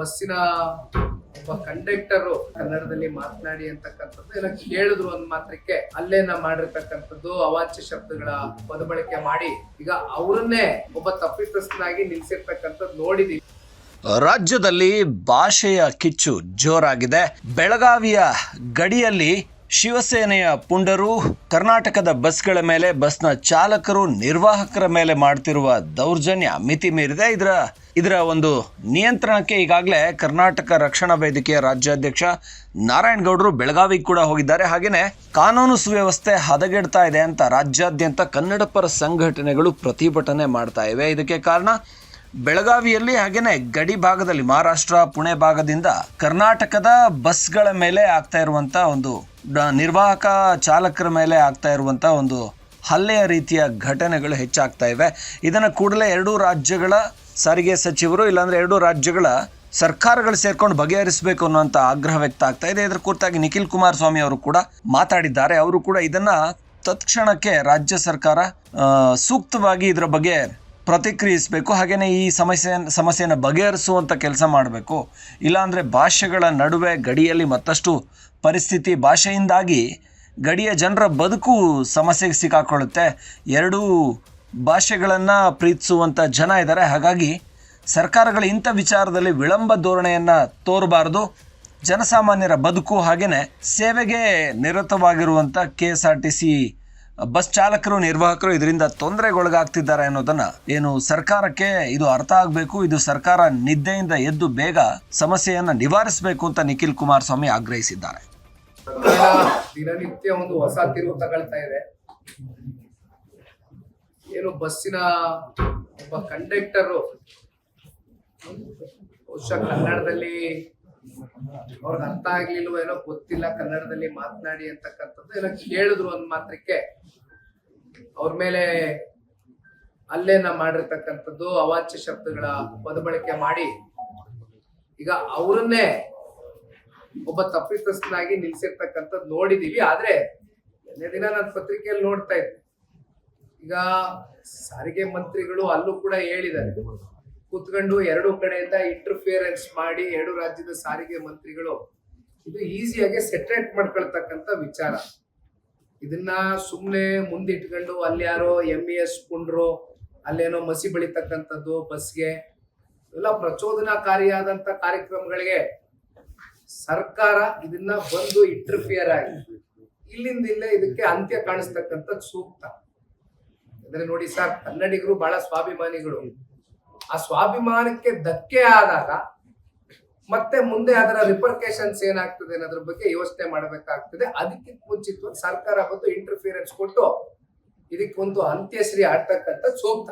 ಬಸ್ಸಿನ ಒಬ್ಬ ಕಂಡಕ್ಟರ್ ಕನ್ನಡದಲ್ಲಿ ಮಾತನಾಡಿ ಅಂತಕ್ಕಂಥದ್ದು ಏನೋ ಕೇಳಿದ್ರು ಒಂದು ಮಾತ್ರಕ್ಕೆ ಅಲ್ಲೇನ ಮಾಡಿರ್ತಕ್ಕಂಥದ್ದು ಅವಾಚ್ಯ ಶಬ್ದಗಳ ಪದಬಳಕೆ ಮಾಡಿ, ಈಗ ಅವರನ್ನೇ ಒಬ್ಬ ತಪ್ಪಿತಸ್ಥನಾಗಿ ನಿಲ್ಸಿರ್ತಕ್ಕಂಥದ್ದು ನೋಡಿದೀವಿ. ರಾಜ್ಯದಲ್ಲಿ ಭಾಷೆಯ ಕಿಚ್ಚು ಜೋರಾಗಿದೆ. ಬೆಳಗಾವಿಯ ಗಡಿಯಲ್ಲಿ ಶಿವಸೇನೆಯ ಪುಂಡರು ಕರ್ನಾಟಕದ ಬಸ್ಗಳ ಮೇಲೆ ಬಸ್ನ ಚಾಲಕರು ನಿರ್ವಾಹಕರ ಮೇಲೆ ಮಾಡ್ತಿರುವ ದೌರ್ಜನ್ಯ ಮಿತಿ ಮೀರಿದೆ. ಇದರ ಇದರ ಒಂದು ನಿಯಂತ್ರಣಕ್ಕೆ ಈಗಾಗಲೇ ಕರ್ನಾಟಕ ರಕ್ಷಣಾ ವೇದಿಕೆಯ ರಾಜ್ಯಾಧ್ಯಕ್ಷ ನಾರಾಯಣಗೌಡರು ಬೆಳಗಾವಿಗೆ ಕೂಡ ಹೋಗಿದ್ದಾರೆ. ಹಾಗೆಯೇ ಕಾನೂನು ಸುವ್ಯವಸ್ಥೆ ಹದಗೆಡ್ತಾ ಇದೆ ಅಂತ ರಾಜ್ಯಾದ್ಯಂತ ಕನ್ನಡಪರ ಸಂಘಟನೆಗಳು ಪ್ರತಿಭಟನೆ ಮಾಡ್ತಾ ಇವೆ. ಇದಕ್ಕೆ ಕಾರಣ ಬೆಳಗಾವಿಯಲ್ಲಿ ಹಾಗೇನೆ ಗಡಿ ಭಾಗದಲ್ಲಿ ಮಹಾರಾಷ್ಟ್ರ, ಪುಣೆ ಭಾಗದಿಂದ ಕರ್ನಾಟಕದ ಬಸ್ಗಳ ಮೇಲೆ ಆಗ್ತಾ ಇರುವಂತ ಒಂದು ನಿರ್ವಾಹಕ ಚಾಲಕರ ಮೇಲೆ ಆಗ್ತಾ ಇರುವಂತ ಒಂದು ಹಲ್ಲೆಯ ರೀತಿಯ ಘಟನೆಗಳು ಹೆಚ್ಚಾಗ್ತಾ ಇವೆ. ಇದನ್ನು ಕೂಡಲೇ ಎರಡೂ ರಾಜ್ಯಗಳ ಸಾರಿಗೆ ಸಚಿವರು ಇಲ್ಲಾಂದ್ರೆ ಎರಡೂ ರಾಜ್ಯಗಳ ಸರ್ಕಾರಗಳು ಸೇರ್ಕೊಂಡು ಬಗೆಹರಿಸಬೇಕು ಅನ್ನುವಂಥ ಆಗ್ರಹ ವ್ಯಕ್ತ ಆಗ್ತಾ ಇದೆ. ಇದರ ಕುರಿತಾಗಿ ನಿಖಿಲ್ ಕುಮಾರಸ್ವಾಮಿ ಅವರು ಕೂಡ ಮಾತಾಡಿದ್ದಾರೆ. ಅವರು ಕೂಡ ಇದನ್ನ ತತ್ಕ್ಷಣಕ್ಕೆ ರಾಜ್ಯ ಸರ್ಕಾರ ಸೂಕ್ತವಾಗಿ ಇದರ ಬಗ್ಗೆ ಪ್ರತಿಕ್ರಿಯಿಸಬೇಕು. ಹಾಗೆಯೇ ಈ ಸಮಸ್ಯೆ ಸಮಸ್ಯೆಯನ್ನು ಬಗೆಹರಿಸುವಂಥ ಕೆಲಸ ಮಾಡಬೇಕು. ಇಲ್ಲಾಂದರೆ ಭಾಷೆಗಳ ನಡುವೆ ಗಡಿಯಲ್ಲಿ ಮತ್ತಷ್ಟು ಪರಿಸ್ಥಿತಿ ಭಾಷೆಯಿಂದಾಗಿ ಗಡಿಯ ಜನರ ಬದುಕು ಸಮಸ್ಯೆಗೆ ಸಿಕ್ಕಾಕೊಳ್ಳುತ್ತೆ. ಎರಡೂ ಭಾಷೆಗಳನ್ನು ಪ್ರೀತಿಸುವಂಥ ಜನ ಇದ್ದಾರೆ ಹಾಗಾಗಿ ಸರ್ಕಾರಗಳು ಇಂಥ ವಿಚಾರದಲ್ಲಿ ವಿಳಂಬ ಧೋರಣೆಯನ್ನು ತೋರಬಾರ್ದು. ಜನಸಾಮಾನ್ಯರ ಬದುಕು ಹಾಗೆಯೇ ಸೇವೆಗೆ ನಿರತವಾಗಿರುವಂಥ K S R T C bus ಚಾಲಕರು, ನಿರ್ವಾಹಕರು ಇದರಿಂದ ತೊಂದರೆಗೊಳಗಾಗ್ತಿದ್ದಾರೆ ಅನ್ನೋದನ್ನ ಏನು ಸರ್ಕಾರಕ್ಕೆ ಇದು ಅರ್ಥ ಆಗಬೇಕು? ಇದು ಸರ್ಕಾರ ನಿದ್ದೆಯಿಂದ ಎದ್ದು ಬೇಗ ಸಮಸ್ಯೆಯನ್ನ ನಿವಾರಿಸಬೇಕು ಅಂತ ನಿಖಿಲ್ ಕುಮಾರಸ್ವಾಮಿ ಆಗ್ರಹಿಸಿದ್ದಾರೆ. ದಿನನಿತ್ಯ ಒಂದು ಹೊಸ ತಿರುವು ತಗೊಳ್ತಾ ಇದೆ. ಏನು ಬಸ್ಸಿನ ಒಬ್ಬ ಕಂಡಕ್ಟರು, ಬಹುಶಃ ಕನ್ನಡದಲ್ಲಿ ಅವ್ರಿಗೆ ಅರ್ಥ ಆಗ್ಲಿಲ್ವೋ ಏನೋ ಗೊತ್ತಿಲ್ಲ, ಕನ್ನಡದಲ್ಲಿ ಮಾತನಾಡಿ ಅಂತಕ್ಕಂಥದ್ದು ಏನೋ ಕೇಳಿದ್ರು ಒಂದ್ ಮಾತ್ರಕ್ಕೆ. ಅವ್ರ ಮೇಲೆ ಅಲ್ಲೇ ನಾ ಮಾಡಿರ್ತಕ್ಕಂಥದ್ದು ಅವಾಚ್ಯ ಶಬ್ದಗಳ ಪದಬಳಕೆ ಮಾಡಿ ಈಗ ಅವರನ್ನೇ ಒಬ್ಬ ತಪ್ಪಿತಸ್ಥನಾಗಿ ನಿಲ್ಸಿರ್ತಕ್ಕಂಥದ್ದು ನೋಡಿದೀವಿ. ಆದ್ರೆ ಎರಡನೇ ದಿನ ನಾನು ಪತ್ರಿಕೆಯಲ್ಲಿ ನೋಡ್ತಾ ಇದ್ದೆ. ಈಗ ಸಾರಿಗೆ ಮಂತ್ರಿಗಳು ಅಲ್ಲೂ ಕೂಡ ಹೇಳಿದ್ದಾರೆ. ಕೂತ್ಕೊಂಡು ಎರಡು ಕಡೆಯಿಂದ ಇಂಟರ್ಫಿಯರೆನ್ಸ್ ಮಾಡಿ ಎರಡು ರಾಜ್ಯದ ಸಾರಿಗೆ ಮಂತ್ರಿಗಳು. ಇದು ಈಸಿಯಾಗಿ ಸೆಟ್ರೇಟ್ ಮಾಡ್ಕೊಳ್ತಕ್ಕಂಥ ವಿಚಾರ. ಇದನ್ನ ಸುಮ್ಮನೆ ಮುಂದಿಟ್ಕೊಂಡು ಅಲ್ಲಿ ಯಾರೋ ಎಂ ಇ ಎಸ್ ಕುಂಡ್ರು ಅಲ್ಲೇನೋ ಮಸಿ ಬೆಳಿತಕ್ಕಂಥದ್ದು, ಬಸ್ಗೆ, ಎಲ್ಲ ಪ್ರಚೋದನಾಕಾರಿಯಾದಂಥ ಕಾರ್ಯಕ್ರಮಗಳಿಗೆ ಸರ್ಕಾರ ಇದನ್ನ ಬಂದು ಇಂಟರ್ಫಿಯರ್ ಆಗಿ ಇಲ್ಲಿಂದ ಇಲ್ಲೇ ಇದಕ್ಕೆ ಅಂತ್ಯ ಕಾಣಿಸ್ತಕ್ಕಂಥದ್ದು ಸೂಕ್ತ. ಅಂದ್ರೆ ನೋಡಿ ಸರ್, ಕನ್ನಡಿಗರು ಬಹಳ ಸ್ವಾಭಿಮಾನಿಗಳು. ಆ ಸ್ವಾಭಿಮಾನಕ್ಕೆ ಧಕ್ಕೆ ಆದಾಗ ಮತ್ತೆ ಮುಂದೆ ಅದರ ರಿಪರ್ಕೇಶನ್ಸ್ ಏನಾಗ್ತದೆ ಅನ್ನೋದ್ರ ಬಗ್ಗೆ ಯೋಚನೆ ಮಾಡಬೇಕಾಗ್ತದೆ. ಅದಕ್ಕೆ ಮುಂಚಿತವಾಗಿ ಸರ್ಕಾರ ಬಂದು ಇಂಟರ್ಫಿಯರೆನ್ಸ್ ಕೊಟ್ಟು ಇದಕ್ಕೊಂದು ಅಂತ್ಯಶ್ರೀ ಆಡ್ತಕ್ಕಂಥ ಸೂಕ್ತ